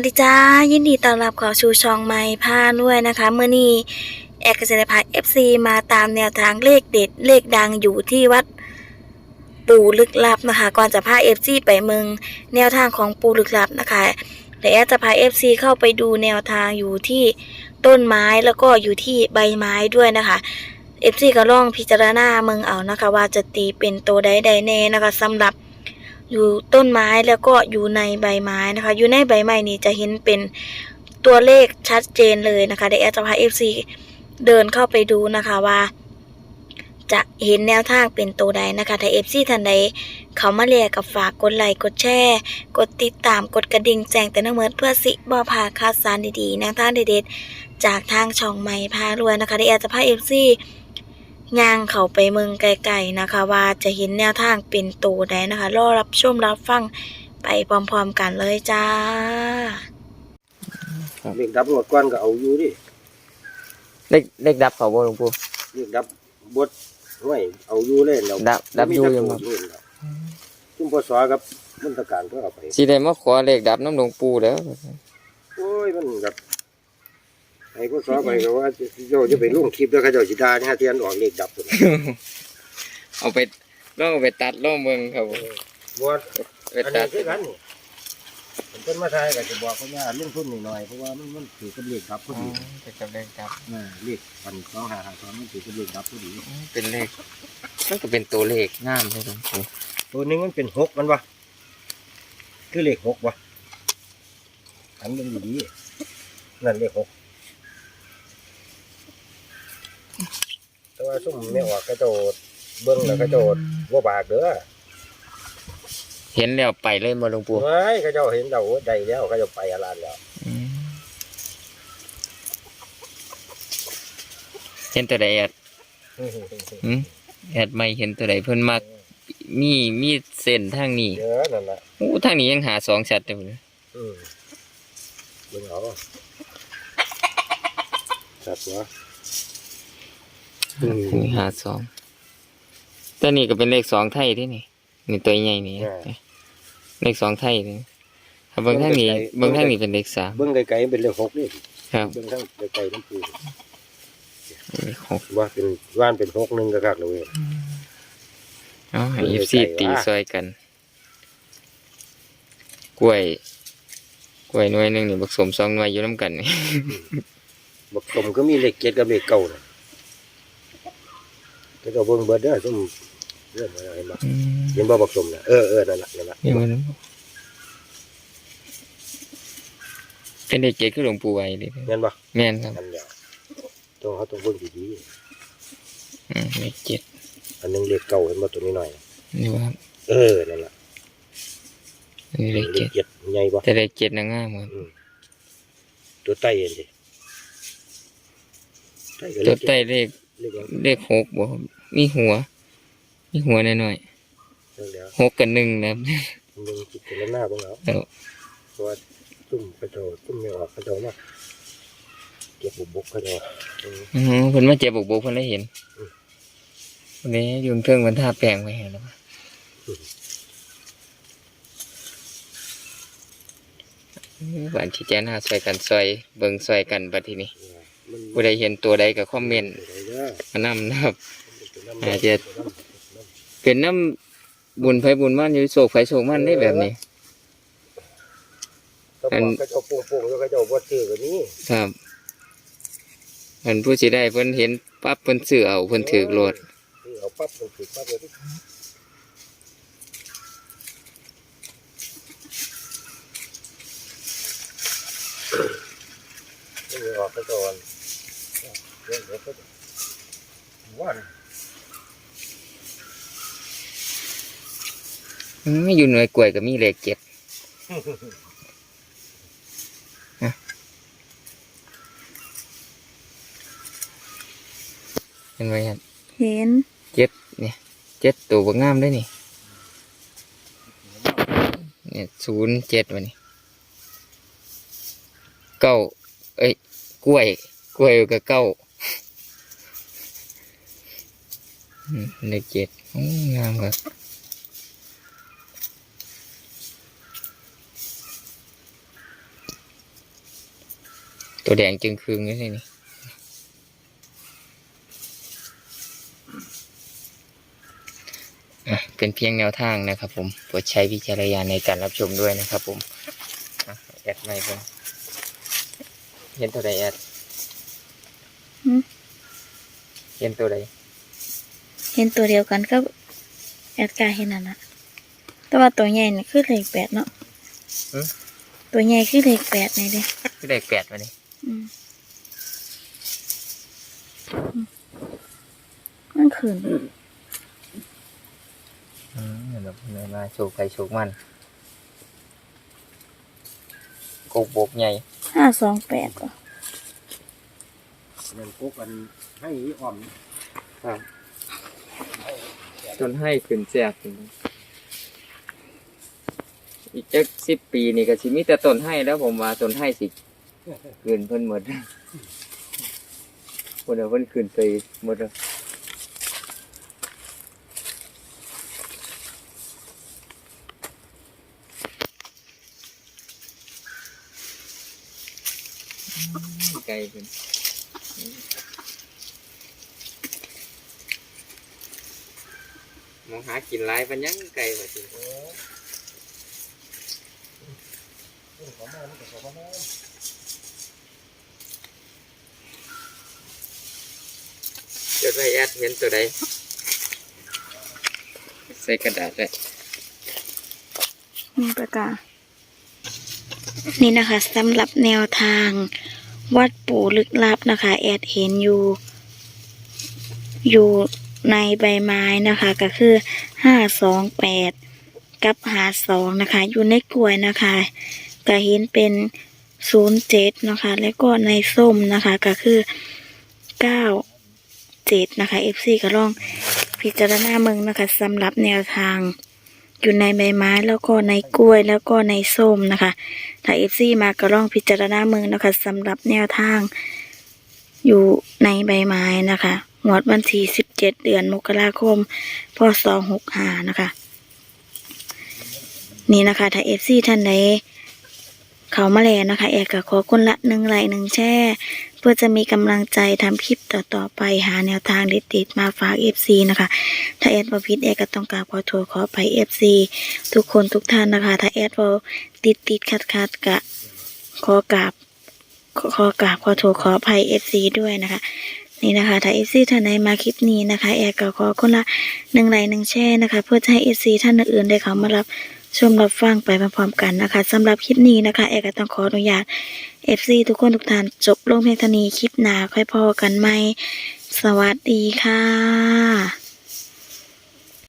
วัสดีจ้ายินดีต้อนรับเขอชูช่องไม้ผ้าด้วยนะคะเมื่อนี้แอกเกษตรพัฒน์เอฟซีมาตามแนวทางเลขเด็ดเลขดังอยู่ที่วัดปู่ลึกลับนะคะ ก่อนจะพาเอฟซีไปเมืองแนวทางของปู่ลึกลับนะคะและแอจะพาเอฟซีเข้าไปดูแนวทางอยู่ที่ต้นไม้แล้วก็อยู่ที่ใบไม้ด้วยนะคะเอฟซีก็ลองพิจารณาเมืองเอานะคะ ว่าจะตีเป็นตัวใดใดแน่นะคะสำหรับ อยู่ต้นไม้แล้วก็อยู่ในใบไม้นะคะ อยู่ในใบไม้นี้จะเห็นเป็นตัวเลขชัดเจนเลยนะคะเดี๋ยวแอดจะพาเอฟซีเดินเข้าไปดูนะคะว่าจะเห็นแนวทางเป็นตัวใดนะคะ ถ้าเอฟซีท่านใดเขามาเรียกกับฝากกดไลค์กดแชร์กดติดตามกดกระดิ่งแจ้งแต่นเมิดเพื่อสิบอพาดข่าสารดีๆแนวทางเด็ดๆจากทางช่องใหม่พารวยนะคะเดี๋ยวแอดจะพาเอฟซี ย่างเขาไปเมืองไกลๆนะคะ ว่าจะเห็นแนวทางเป็นตัวใดนะคะรอรับชมรับฟังไปพร้อมๆกันเลยจ้าเรียกดับหมดก้อนก็เอาอยู่ดิเลขเลขดับเขาบ่หลวงปู่เรียกดับบดห้วยเอาอยู่เลยแล้วดับดับอยู่ยังบ่บ่มีตะปูอยู่แล้วซุ่มพศกับมันตะการก็เอาไปสิได้มาขอเลขดับน้ำหลวงปู่แล้วโอ้ยมันแบบ ไอ้พศไปก็ว่าโยจะไปลงคลิปแล้วเขาเจ้าสิดาเนี่ยที่อันออกเลขดับพุ่นน่ะเอาไปลองเอาไปตัดลองเบิ่งครับผมบ่ว่าไปอันตันี้ดคือกันนี่ผมเป็นมาทายก็จะบอกเขาว่าลงทุนนิดหน่อยเพราะว่ามันมันถือกับเลขดับพออ๋อดีเป็นกับเลขดับอ่าเลขพันสองห้าห้าสองมันถือกับเลขดับพอดีอ๋อเป็นเลขมันก็เป็นตัวเลขงามเลยหลวงปู่ตัวหนึงมันเป็นหกมันวะคือเลขหกวะอันมันดีๆนั่นเลขหก ว่าซุ่มไม่ออกกระโดดเบิ้งแล้วกระโดดว่าบากเด้อเห็นแล้วไปเลยมาหลวงปู่เฮ้ยกระเจ้าเห็นเราได้แล้วกระเจ้าไปอาลานแล้วอืมเห็นตัวใดแอดหืมแอดไม่เห็นตัวใดเพิ่นมักมีมีเส้นทางนี้เยอะนั่นแหละโอ้ทางนี้ยังหาสองชัดเลยอืมเบิ้งเอาจัดวะ อืมทางนี้หาสองแต่นี่ก็เป็นเลขสองไทยที่นี่นี่ตัวใหญ่นี่อ่าเลขสองไทยนี่ถ้าเบิ่งทางนี้เบิ่เบิ่งงไกลทางนี้เป็นเลขสามเบิ้งไกลๆเป็นเลขหกนี่ครับเบิ้งทั้งไกลๆมันคือเลขหกว่าเป็นว่านเป็นหกหนึ่งก็คักเลยเว้ยเอาให้เบิ่งเอฟซีไกลๆตีว่าซอยกัน กล้วย กล้วยหน่วยหนึ่งนี่ผสมสองหน่วยอยู่น้ำกันนี่บักสมก็มีเลขเจ็ดกับเลขเก้าน่ะ ก็จะเบิ้งเบิดเด้อซุ่มเรื่องอะไรมาเห็นบ่บักสมน่ะเออเออนั่นแหละนั่นแหละนี่มันเป็นเด็กเกดคือหลวงปู่ไว้เลยเห็นบ่แม่นครับนั่นแหละต้องเขาต้องเบิ้งดีอืมเลขเจ็ดๆอันหนึงเลขเก้าเห็นบ่ตัวนี้หน่อยนี่ว่าเออนั่นแหละอันนี้เลขเลเจ็ขดเจ็ดใหญ่บ่แต่เลขเจ็ดนางงามครับตัวใต้เห็นดิใต้ก็เลตัวขเจ็ใต้ดเลขเลขหยังเลขหกบ่ครับ มีหัว มีหัวหน่อยเรื่องแล้วๆหกกับหนึ่งนะครับมันยังคิดกันหน้าเบิ่งเอาแล้วเพราะว่าซุ่มกระโดดซุ่มไม่ออกกระโดดมาเก็บบุบบุกกระโดดอืมอือเพิ่นมาเจ็บบกบกเพิ่นได้เห็นอืมวันนี้อยุงเครื่องมันท่าแปลงไว้ให้แล้วหวานที่แจ้หน้าซอยกันซอย เบิ่งซอยกันบัดทีนี้มันผู้ใดเห็นตัวใดก็คอมเมนต์อะไรเด้อ มานำนะครับมันเป็นน้ำ อาจจะเป็นน้ำบุญไฟบุญมันอยู่โศกไฟโศกมันได้แบบนี้ต้องบอกกระโจกโป่งๆแล้วกระโจกวัดชื่อแบบนี้ครับเพิ่นผู้สิได้เพิ่นเห็นปั๊บเพิ่นซื้อเอาเพิ่นถือโลดคือเอาปั๊บมันถือปั๊บเลยไม่ออกกระโจนเดี๋ยวเดี๋ยวก็วัน อืมอยู่หน่วยกล้วยก็มีเลขเจ็ดนะเห็นไหมครับเห็นเจ็ดเนี่ยเจ็ดตัวบงามได้นี่เนี่ยศูนย์เจ็ดวันนี้เก้าเอ้ยกล้วย กล้วยกับเก้าอืมเลขเจ็ดอืมงามครับ ตัวแดงจึงคืงนี่นี่อะเป็นเพียงแนวทางนะครับผมโปรดใช้วิจารณญาณในการรับชมด้วยนะครับผมอะแอดไม่เพิ่นเห็นตัวใดแอดหืมเห็นตัวใดเห็นตัวเดียวกันก็แอดกาเห็นนั่นนะแต่ว่าตัวใหญ่นี่คือเลขแปดเนาะตัวใหญ่คือเลขแปดนี่เด้คือได้แปดมานี่อื มอืมมันขืนอืมเดี๋ยวเราเดินมาโชว์ไปโชว์มันกบบบใหญ่ห้าสองแปดว่ะนั่นกุ๊กกันให้อ่อมจนให้ขึ้นแจกอีกจักสิบปีนี่ก็สิมีแต่ต้นให้แล้วผมว่าต้นให้สิ เกินเพิ่นหมดคนเอาเพิ่นขึ้นไปหมดแล้วไกลเพิ่นมองหากินหลายปันยังไกลกว่าจริง ดไว้แอดเห็นตัวใดใส่กระดาษเลยมีประกาศนี่นะคะสำหรับแนวทาง วัดปู่ลึกลับนะคะ แอดเห็นอยู่ อยู่ในใบไม้นะคะ ก็คือห้าสองแปดกับหาสองนะคะ อยู่ในกล้วยนะคะก็เห็นเป็นศูนย์เจ็ดนะคะ แล้วก็ในส้มนะคะก็คือเก้า เจ็ดนะคะ FC ก็ลองพิจารณาเมืองนะคะสำหรับแนวทาง อยู่ในใบไม้แล้วก็ในกล้วยแล้วก็ในส้มนะคะ ถ้า FC มาก็ลองพิจารณาเมืองนะคะสำหรับแนวทาง อยู่ในใบไม้นะคะงวดวันที่17เดือนมกราคมพศ65นะคะ นี่นะคะถ้า FC ท่านใด เขามาแล้วนะคะ แอดก็ขอคนละหนึ่งไลค์หนึ่งแช่เพื่อจะมีกำลังใจทำคลิปต่อๆไปหาแนวทางเด็ดๆมาฝาก FC นะคะ ถ้าแอดบอพิดแอดก็ต้องกราบขอโทษขอไป FC ทุกคนทุกท่านนะคะ ถ้าแอดบอติดติดขัดขัดๆกะขอกราบขอกราบขอโทษขออภัย FC ด้วยนะคะ นี่นะคะ ถ้า FC ท่านใดมาคลิปนี้นะคะ แอดก็ขอคนละหนึ่งไลค์หนึ่งแช่นะคะ เพื่อจะให้ FC ท่านอื่นๆได้เข้ามารับ ชมรับฟังไปพร้อมๆกันนะคะสำหรับคลิปนี้นะคะแอก็ต้องขออนุญาต FC ทุกคนทุกท่านจบลงเพียงเท่านี้คลิปหน้าค่อยพอกันไหมสวัสดีค่ะ